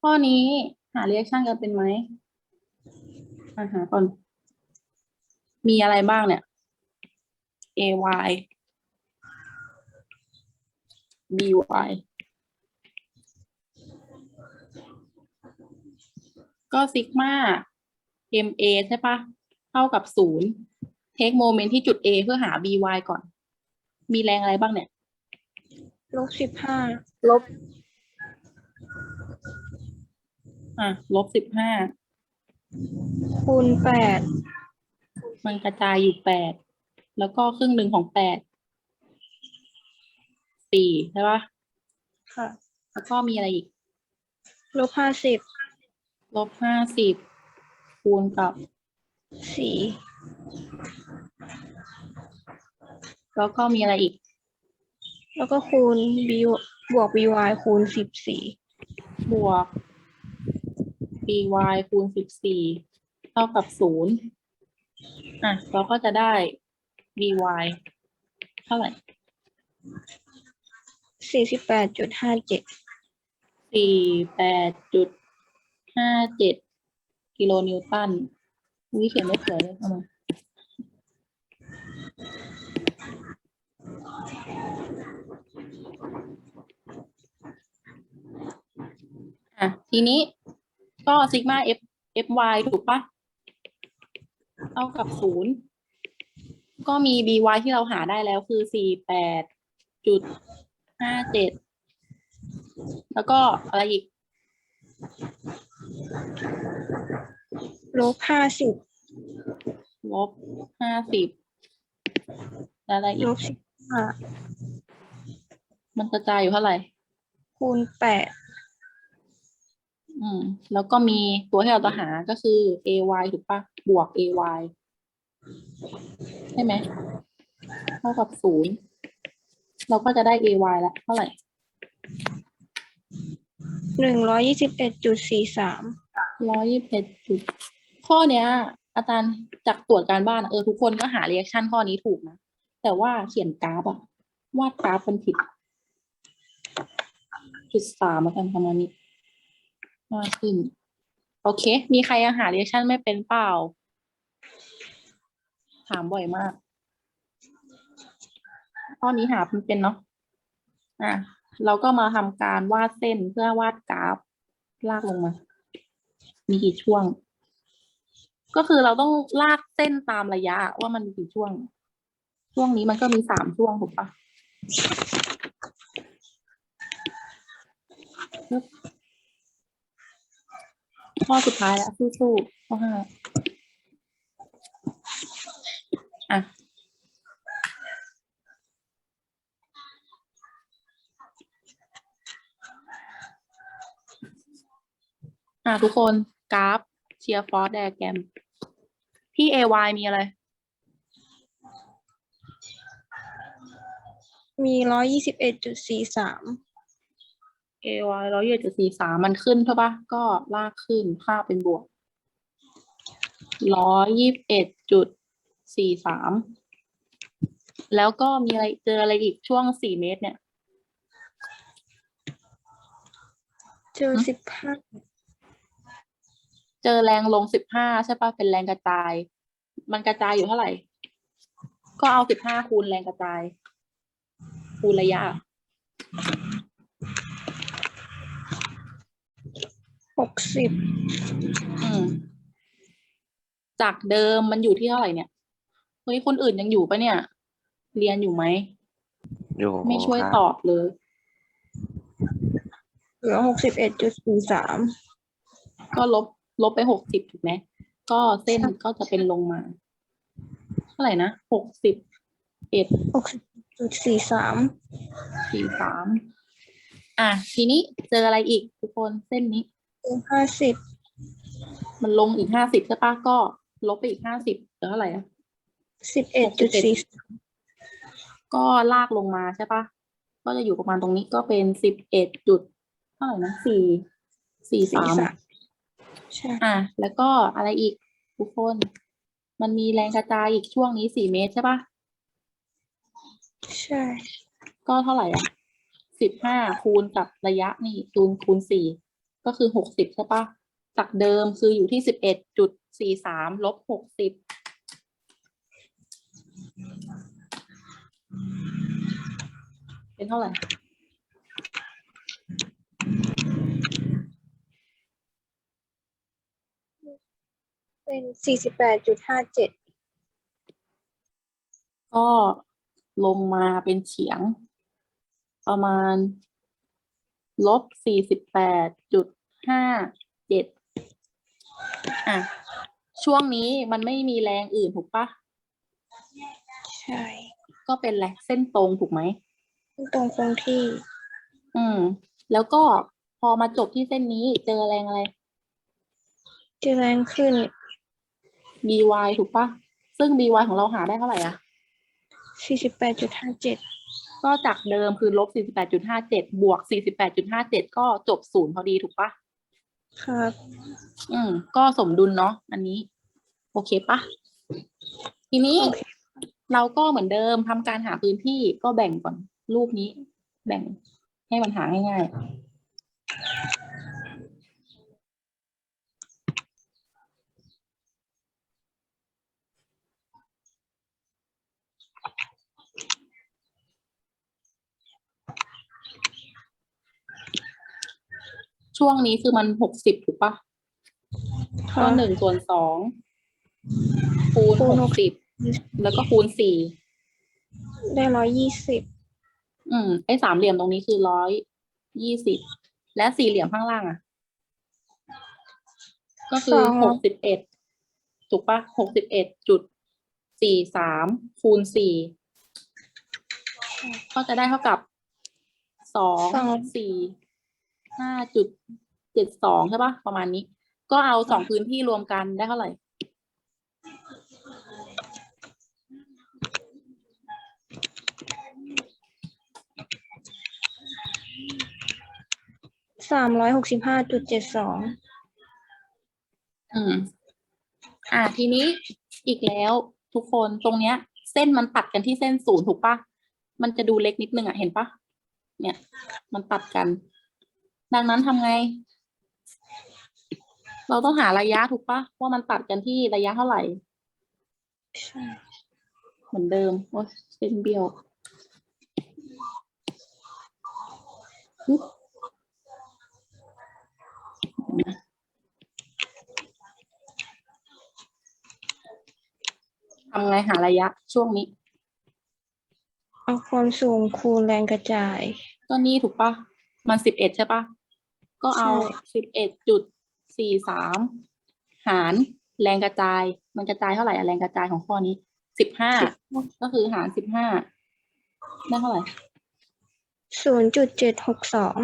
ข้อนี้หา reaction กันเป็นไหมมาหาก่อน มีอะไรบ้างเนี่ย ay by ก็ซิกมา ma ใช่ปะเท่ากับศูนย์เทคโมเมนต์ที่จุด a เพื่อหา by ก่อน มีแรงอะไรบ้างเนี่ย ลบสิบห้า ลบ อะลบสิบห้าคูณแปดมันกระจายอยู่แปดแล้วก็ครึ่งหนึ่งของแปดสี่ใช่ปะค่ะ แล้วก็มีอะไรอีก ลบห้าสิบลบห้าสิบคูณกับ สี่แล้วก็มีอะไรอีก แล้วก็คูณ b บวก by คูณสิบสี่บวก by คูณสิบสี่เท่ากับศูนย์อะเราก็จะได้ by เท่าไหร่สี่สิบแปดจุดห้าเจ็ดสี่แปดจุดห้าเจ็ดกิโลนิวตันวิเขียนไม่สวยเลยเอามาอะทีนี้ ก็ซิกมา f f y ถูกปะเท่ากับศูนย์ก็มี b y ที่เราหาได้แล้วคือสี่แปดจุดห้าเจ็ดแล้วก็อะไรอีกลบห้าสิบลบห้าสิบแล้วอะไรอีลกบสิบห้ามันกระจายอยู่เท่าไหร่คูณแปด อืม แล้วก็มีตัวที่เราจะหาก็คือ ay ถูกปะบวก ay ใช่ไหมเท่ากับศูนย์เราก็จะได้ ay ละเท่าไหร่หนึ่งร้อยยี่สิบเอ็ดจุดสี่สามร้อยยี่สิบเอ็ดจุดข้อเนี้ย อาจารย์จากตรวจการบ้านอะเออทุกคนก็หา reaction ข้อนี้ถูกนะ แต่ว่าเขียนกราฟอะวาดกราฟมันผิดจุดสามแล้วกันประมาณนี้ มากขึ้น โอเค มีใครยังหา reaction ไม่เป็นเปล่า ถามบ่อยมากข้อนี้หาเป็นเนาะอะเราก็มาทำการวาดเส้นเพื่อวาดกราฟลากลงมา มีกี่ช่วง ก็คือเราต้องลากเส้นตามระยะว่ามันมีกี่ช่วง ช่วงนี้มันก็มีสามช่วงถูกปะ ข้อสุดท้ายแล้วสู้ๆข้อห้าอะอะทุกคนกราฟเชียร์ฟอร์แดแกรมที่ AY มีอะไร มีร้อยยี่สิบเอ็ดจุดสี่สาม AY ร้อยยี่จุดสี่สามมันขึ้นใช่ปะก็ลากขึ้นค่าเป็นบวกร้อยยี่สิบเอ็ดจุดสี่สามแล้วก็มีอะไรเจออะไรอีกช่วงสี่เมตรเนี่ย เจอสิบห้าเจอแรงลงสิบห้าใช่ปะเป็นแรงกระจาย มันกระจายอยู่เท่าไหร่ ก็เอาสิบห้าคูณแรงกระจาย คูณระยะ หกสิบอืมจากเดิมมันอยู่ที่เท่าไหร่เนี่ยเฮ้ยคนอื่นยังอยู่ปะเนี่ย เรียนอยู่ไหม อยู่ไม่ช่วยครับตอบเลย เหลือหกสิบเอ็ดจุดสี่สามก็ลบลบไปหกสิบถูกไหมก็เส้นก็จะเป็นลงมา เท่าไหร่นะหกสิบเอ็ดหกสิบจุดสี่สามสี่สามอะ ทีนี้เจออะไรอีกทุกคนเส้นนี้ ห้าสิบมันลงอีกห้าสิบใช่ปะก็ ลบไปอีกห้าสิบเหลือเท่าไหร่อะสิบเอ็ดจุดสี่ก็ลากลงมาใช่ปะก็จะอยู่ประมาณตรงนี้ก็เป็นสิบเอ็ดจุดเท่าไหร่นะสี่สี่สี่สามสามใช่อะแล้วก็อะไรอีกทุกคน มันมีแรงกระจายอีกช่วงนี้สี่เมตรใช่ปะใช่ ก็เท่าไหร่อะสิบห้าคูณกับระยะนี่คูณคูณสี่ ก็ก็คือหกสิบใช่ปะจากเดิมคืออยู่ที่สิบเอ็ดจุดสี่สามลบหกสิบเป็นเท่าไหร่เป็นสี่สิบแปดจุดห้าเจ็ดก็ลงมาเป็นเฉียง ประมาณลบสี่สิบแปดจุด ห้าเจ็ดอะช่วงนี้มันไม่มีแรงอื่นถูกปะใช่ ก็เป็นแหละเส้นตรงถูกไหมตรงคงที่ อืม แล้วก็พอมาจบที่เส้นนี้เจอแรงอะไรจะแรงขึ้น by ถูกปะซึ่ง by ของเราหาได้เท่าไหร่อะสี่สิบแปดจุดห้าเจ็ดก็จากเดิมคือลบ48.57บวก48.57ก็จบศูนย์พอดีถูกปะ ครับ อืม ก็สมดุลเนาะอันนี้ โอเคปะทีนี้โอเคเราก็เหมือนเดิมทำการหาพื้นที่ก็แบ่งก่อนรูปนี้ แบ่งให้มันหาง่ายๆ ช่วงนี้คือมันหกสิบถูกปะคก็รับหนึ่งส่วนสองคูณคูณหกสิบแล้วก็คูณสี่ได้ร้อยยี่สิบอืมไอ้สามเหลี่ยมตรงนี้คือร้อยยี่สิบและสี่เหลี่ยมข้างล่างอะ ก็คือหกสิบเอ็ดถูกปะหกสิบเอ็ดจุดสี่สามคูณสี่ก็จะได้เท่ากับสองสี่ ห้าจุดเจ็ดสองใช่ปะประมาณนี้ ก็เอาสองพื้นที่รวมกันได้เท่าไหร่สามร้อยหกสิบห้าจุดเจ็ดสองอืม อ่า ทีนี้อีกแล้วทุกคนตรงเนี้ย เส้นมันตัดกันที่เส้นศูนย์ถูกปะมันจะดูเล็กนิดนึงอะเห็นปะเนี่ย มันตัดกัน ดังนั้นทำไง เราต้องหาระยะถูกปะว่ามันตัดกันที่ระยะเท่าไหร่ใช่เหมือนเดิมโอ้ยเส้นเบี้ยวปึ๊บทำไงหาระยะช่วงนี้ เอาความสูงคูณแรงกระจายก็นี่ถูกปะมันสิบเอ็ดใช่ปะ ก็เอาใช่สิบเอ็ดจุดสี่สามหารแรงกระจาย มันกระจายเท่าไหร่อะแรงกระจายของข้อนี้สิบห้าก็คือหารสิบห้าได้เท่าไหร่ศูนย์จุดเจ็ดหกสอง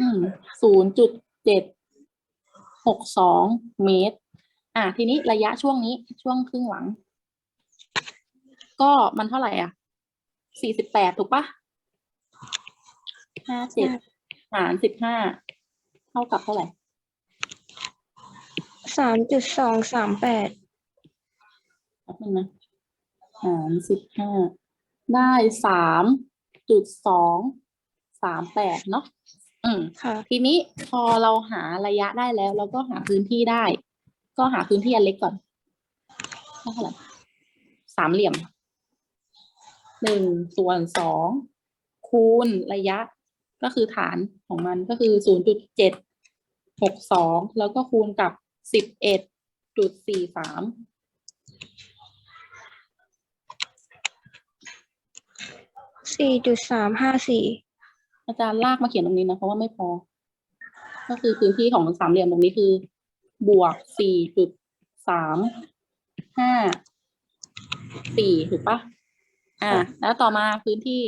อืมศูนย์จุดเจ็ดหกสองเมตร อะทีนี้ระยะช่วงนี้ช่วงครึ่งหลัง ก็มันเท่าไหร่อะสี่สิบแปดถูกปะห้าเจ็ด หารสิบห้าเท่ากับเท่าไหร่สามจุดสองสามแปดแป๊บนึงนะหารสิบห้าได้สามจุดสองสามแปดเนาะอืมค่ะ ทีนี้พอเราหาระยะได้แล้ว เราก็หาพื้นที่ได้ ก็หาพื้นที่อันเล็กก่อนเท่าไหร่สามเหลี่ยมหนึ่งส่วนสองคูณระยะ ก็คือฐานของมันก็คือศูนย์จุดเจ็ดหกสองแล้วก็คูณกับสิบเอ็ดจุดสี่สามสี่จุดสามห้าสี่อาจารย์ลากมาเขียนตรงนี้นะเพราะว่าไม่พอ ก็คือพื้นที่ของสามเหลี่ยมตรงนี้คือ บวกสี่จุดสามห้าสี่ถูกปะอ่า แล้วต่อมาพื้นที่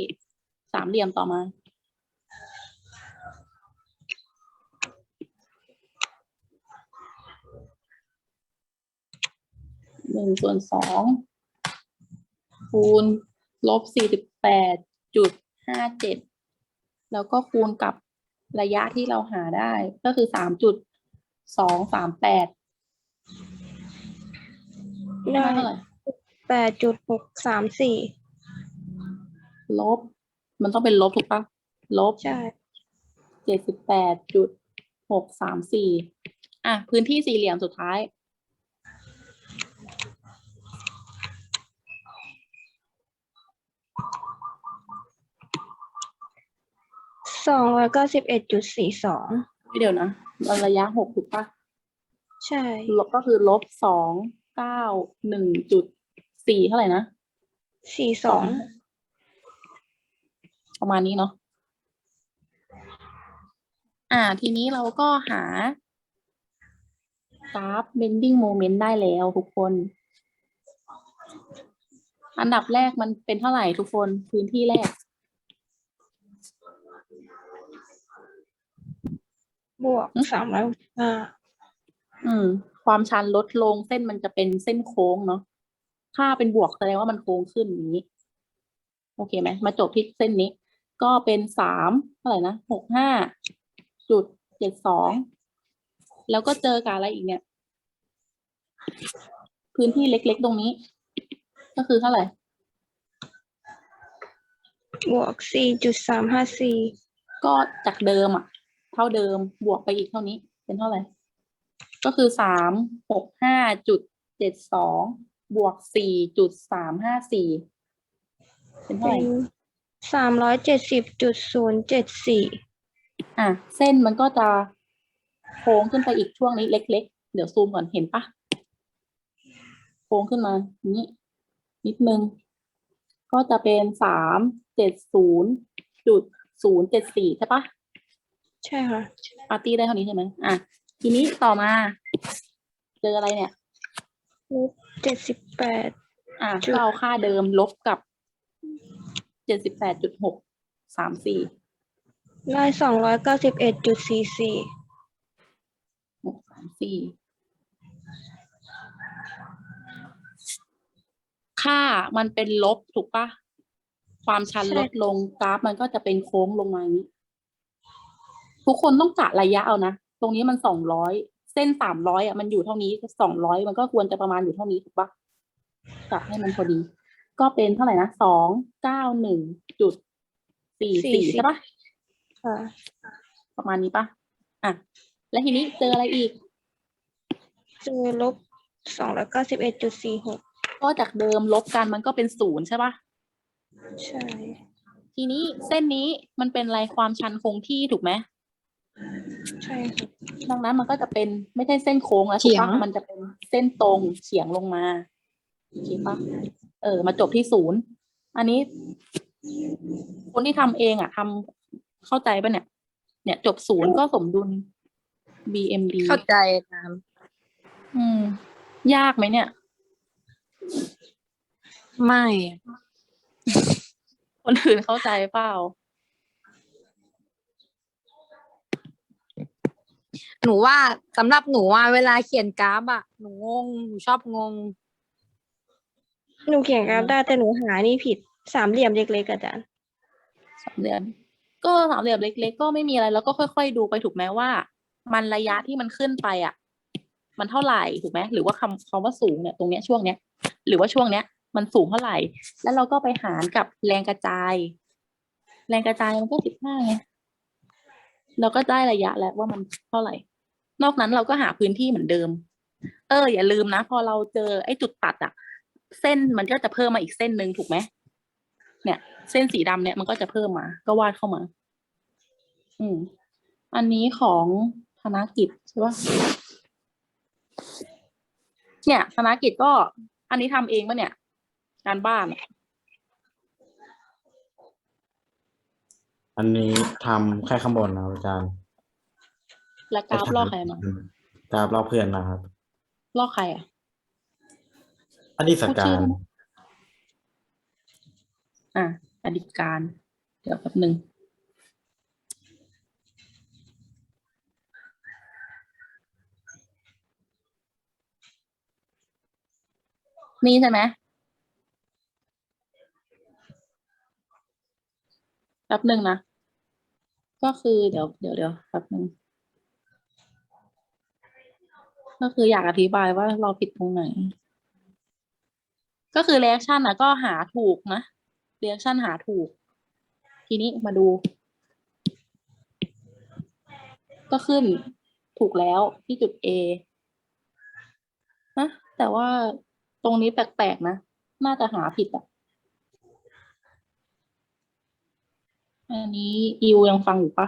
สามเหลี่ยมต่อมา หนึ่งส่วนสองคูณลบสี่สิบแปดจุดห้าเจ็ดแล้วก็คูณกับระยะที่เราหาได้ก็คือสามจุดสองสามแปดได้เท่าไหร่แปดจุดหกสามสี่ลบ มันต้องเป็นลบถูกปะลบใช่เจ็ดสิบแปดจุดหหกสามสี่อะ พื้นที่สี่เหลี่ยมสุดท้าย สองร้อยเก้าสิบเอ็ดจุดสี่สองเดี๋ยวนะมันระยะหกถูกปะใช่ลบก็คือลบสองเก้าหนึ่งจุดสี่เท่าไหร่นะสี่สองประมาณนี้เนาะอ่า ทีนี้เราก็หากราฟ bending moment ได้แล้วทุกคน อันดับแรกมันเป็นเท่าไหร่ทุกคนพื้นที่แรก บวกสามร้อยห้าอืม ความชันลดลงเส้นมันจะเป็นเส้นโค้งเนาะถ้าเป็นบวกแสดงว่ามันโค้งขึ้นอย่างนี้ โอเคไหมมาจบที่เส้นนี้ ก็เป็นสามเท่าไหร่นะหกห้าจุดเจ็ดสองแล้วก็เจอกับอะไรอีกเนี่ย พื้นที่เล็กๆตรงนี้ ก็คือเท่าไหร่บวกสี่จุดสามห้าสี่ก็จากเดิมอะ เท่าเดิมบวกไปอีกเท่านี้ เป็นเท่าไหร่ ก็คือสามหกห้าจุดเจ็ดสองบวกสี่จุดสามห้าสี่เป็นเท่าไหเป็ร่นสามร้อยเจ็ดสิบจุดศูนย์เจ็ดสี่อะ เส้นมันก็จะโค้งขึ้นไปอีกช่วงนี้เล็ก ๆ เดี๋ยวซูมก่อนเห็นปะโค้งขึ้นมาอย่างนี้นิดนึง ก็จะเป็นสามเจ็ดศูนย์จุดศูนย์เจ็ดสี่ใช่ปะ ใช่ค่ะปาร์ตี้ได้เท่านี้ใช่ไหมอะ ทีนี้ต่อมา เจออะไรเนี่ย ลบเจ็ดสิบแปด อะจุด ก็เอาค่าเดิมลบกับเจ็ดสิบแปดจุดหกสามสี่ได้สองร้อยเก้าสิบเอ็ดจุดสี่สี่หกสามสี่ค่ามันเป็นลบถูกปะความชันลดลงกราฟมันก็จะเป็นโค้งลงมาอย่างนี้ ทุกคนต้องกะระยะเอานะ ตรงนี้มันสองร้อยเส้นสามร้อยอะมันอยู่เท่านี้สองร้อยมันก็ควรจะประมาณอยู่เท่านี้ถูกปะกะให้มันพอดี ก็เป็นเท่าไหร่นะสองเก้าหนึ่งจุดสี่สี่ใช่ปะค่ะประมาณนี้ปะอะ แล้วทีนี้เจออะไรอีก เจอลบสองร้อยเก้าสิบเอ็ดจุดสี่หกก็จากเดิมลบกันมันก็เป็นศูนย์ใช่ปะใช่ ทีนี้เส้นนี้มันเป็นอะไรความชันคงที่ถูกไหม ใช่ค่ะดังนั้นมันก็จะเป็นไม่ใช่เส้นโค้งแล้วถูกปะมันจะเป็นเส้นตรงเฉียงลงมาโอเคปะเออ มาจบที่ศูนย์อันนี้ คนที่ทำเองอะทำเข้าใจปะเนี่ย เนี่ย จบศูนย์ก็สมดุล BMD เข้าใจตามอืม ยากไหมเนี่ย ไม่ คนอื่นเข้าใจเปล่า หนูว่าสำหรับหนูอะเวลาเขียนกราฟอะหนูงงหนูชอบงง หนูเขียนกราฟได้แต่หนูหานี่ผิดสามเหลี่ยมเล็กๆอาจารย์สามเหลี่ยมก็สามเหลี่ยมเล็ก ๆ ก็ไม่มีอะไรแล้วก็ค่อย ๆ ดูไปถูกไหมว่า มันระยะที่มันขึ้นไปอะ มันเท่าไหร่ถูกไหมหรือว่าคำคำว่าสูงเนี่ยตรงเนี้ยช่วงเนี้ยหรือว่าช่วงเนี้ย มันสูงเท่าไหร่ แล้วเราก็ไปหารกับแรงกระจาย แรงกระจายมันก็สิบห้าไงเราก็ได้ระยะแล้วว่ามันเท่าไหร่ นอกนั้นเราก็หาพื้นที่เหมือนเดิม เออ อย่าลืมนะ พอเราเจอไอ้จุดตัดอะเส้นมันก็จะเพิ่มมาอีกเส้นหนึ่งถูกไหมเนี่ย เส้นสีดำเนี่ยมันก็จะเพิ่มมา ก็วาดเข้ามา อืม อันนี้ของธนกิจใช่ปะเนี่ยธนกิจก็ อันนี้ทำเองปะเนี่ย การบ้านอันนี้ทำแค่ข้างบนนะอาจารย์ แล้วกราฟลอกใครมากราฟลอกเพื่อนนะครับ ลอกใครอะ อดีสการอะอดีตการ เดี๋ยวแป๊บหนึ่งนี่ใช่ไหมแป๊บหนึ่งนะ ก็คือเดี๋ยวเดี๋ยวเดี๋ยวแป๊บหนึ่ง ก็คืออยากอธิบายว่าเราผิดตรงไหน ก็คือ reaction อะก็หาถูกนะ reaction หาถูก ทีนี้มาดู ก็ขึ้นถูกแล้วที่จุด A นะแต่ว่าตรงนี้แปลกๆนะ น่าจะหาผิดอะ อันนี้อิวยังฟังอยู่ปะ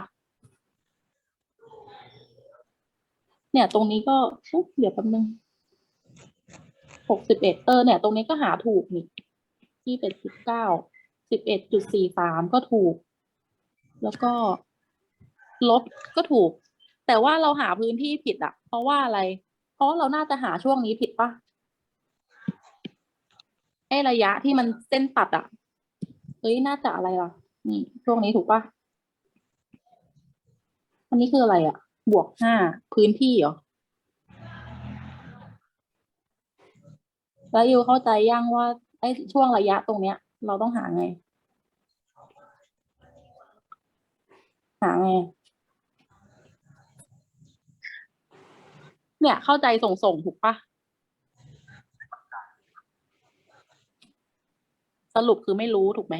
เนี่ย ตรงนี้ก็อุ๊ยเดี๋ยวแป๊บนึงหกสิบเอ็ดเออเนี่ย ตรงนี้ก็หาถูกนี่ยี่สิบเก้าสิบเอ็ดจุดสี่สามก็ถูก แล้วก็ลบก็ถูก แต่ว่าเราหาพื้นที่ผิดอะเพราะว่าอะไร เพราะเราน่าจะหาช่วงนี้ผิดปะไอ้ระยะที่มันเส้นตัดอะเฮ้ยน่าจะอะไรล่ะ นี่ช่วงนี้ถูกปะอันนี้คืออะไรอะ บวกห้าพื้นที่เหรอแล้วยูเข้าใจยังว่าไอ้ช่วงระยะตรงเนี้ย เราต้องหาไง หาไง เนี่ยเข้าใจส่งส่งๆถูกปะสรุปคือไม่รู้ถูกไหม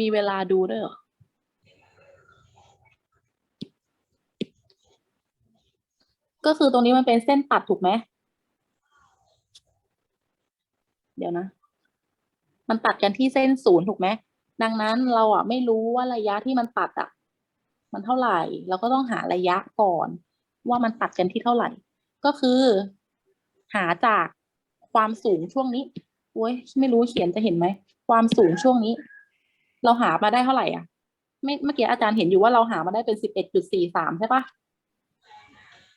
มีเวลาดูด้วยเหรอก็คือตรงนี้มันเป็นเส้นตัดถูกไหม เดี๋ยวนะ มันตัดกันที่เส้นศูนย์ถูกไหม ดังนั้นเราอะไม่รู้ว่าระยะที่มันตัดอะ มันเท่าไหร่ เราก็ต้องหาระยะก่อน ว่ามันตัดกันที่เท่าไหร่ ก็คือ หาจากความสูงช่วงนี้โอ้ยไม่รู้เขียนจะเห็นไหม ความสูงช่วงนี้ เราหามาได้เท่าไหร่อะไม่เมื่อกี้อาจารย์เห็นอยู่ว่าเราหามาได้เป็นสิบเอ็ดจุดสี่สามใช่ปะ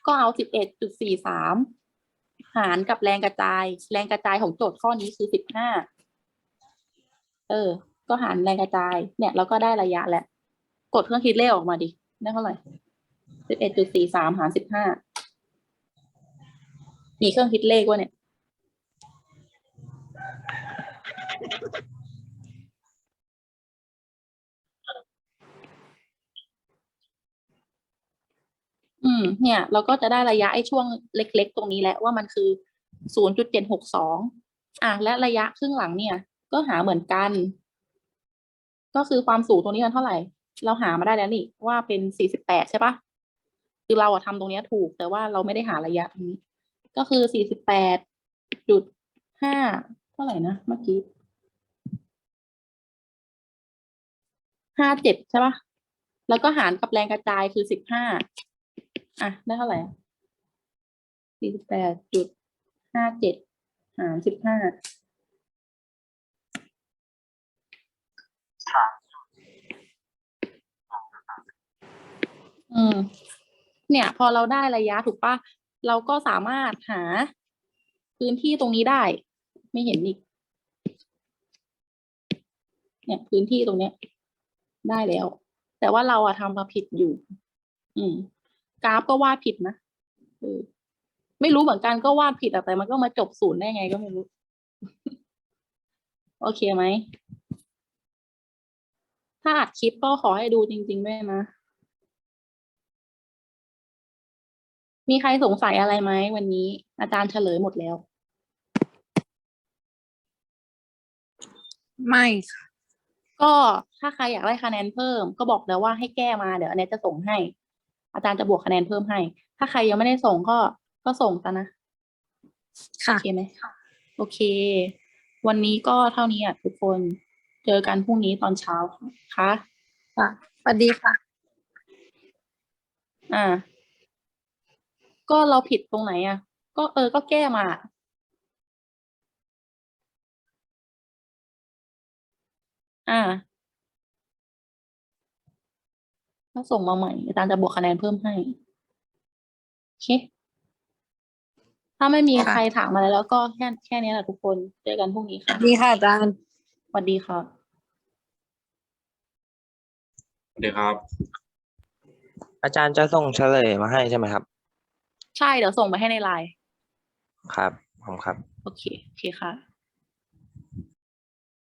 ก็เอาสิบเอ็ดจุดสี่สามหารกับแรงกระจาย แรงกระจายของโจทย์ข้อนี้คือสิบห้าเออ ก็หารแรงกระจาย เนี่ยเราก็ได้ระยะแหล้วกดเครื่องคิดเลขออกมาดิได้เท่าไหร่สิบเอ็ดจุดสี่สามหารสิบห้ามีเครื่องคิดเลขวะเนี่ย ม เนี่ย เราก็จะได้ระยะไอ้ช่วงเล็ก ๆ ตรงนี้แหละว่ามันคือศูนย์จุดเจ็ดหกสองอะและระยะครึ่งหลังเนี่ย ก็หาเหมือนกัน ก็คือความสูงตรงนี้มันเท่าไหร่ เราหามาได้แล้วนี่ว่าเป็นสี่สิบแปดใช่ปะคือเราอะทำตรงเนี้ยถูก แต่ว่าเราไม่ได้หาระยะตรงนี้ ก็คือสี่สิบแปดจุดห้าเท่าไหร่นะเมื่อกี้ห้าเจ็ดใช่ปะแล้วก็หารกับแรงกระจายคือสิบห้า อะ ได้เท่าไหร่สี่สิบแปดจุดห้าเจ็ดหารสิบห้าอืม เนี่ย พอเราได้ระยะถูกปะเราก็สามารถหาพื้นที่ตรงนี้ได้ ไม่เห็นอีก เนี่ยพื้นที่ตรงเนี้ย ได้แล้ว แต่ว่าเราอะทำมาผิดอยู่ อืม กราฟก็วาดผิดนะเออไม่รู้เหมือนกันก็วาดผิดอะแต่มันก็มาจบศูนย์ได้ไงก็ไม่รู้ โอเคไหม ถ้าอัดคลิปก็ขอให้ดูจริง ๆ ด้วยนะ มีใครสงสัยอะไรไหมวันนี้ อาจารย์เฉลยหมดแล้ว ไม่ค่ะก็ถ้าใครอยากได้คะแนนเพิ่ม ก็บอกแล้วว่าให้แก้มาเดี๋ยวอันเนี้ยจะส่งให้ อาจารย์จะบวกคะแนนเพิ่มให้ ถ้าใครยังไม่ได้ส่งก็ก็ส่งซะนะค่ะโอเคไหมโอเค วันนี้ก็เท่านี้อะทุกคนเจอกันพรุ่งนี้ตอนเช้าค่ะค่ะสวัสดีค่ะ อ่า ก็เราผิดตรงไหนอะ ก็เออก็แก้มาอ่า ก็ส่งมาใหม่อาจารย์จะบวกคะแนนเพิ่มให้โอเคถ้าไม่มีค่ะใครถามอะไรแล้วก็แค่แค่นี้แหละทุกคนเจอกันพรุ่งนี้สค่ะวัสดีค่ะอาจารย์สวัสดีค่ะสวัสดีครับ อาจารย์จะส่งเฉลยมาให้ใช่ไหมครับ ใช่เดี๋ยวส่งไปให้ในไลน์ครับผมครับ โอเคโอเคค่ะ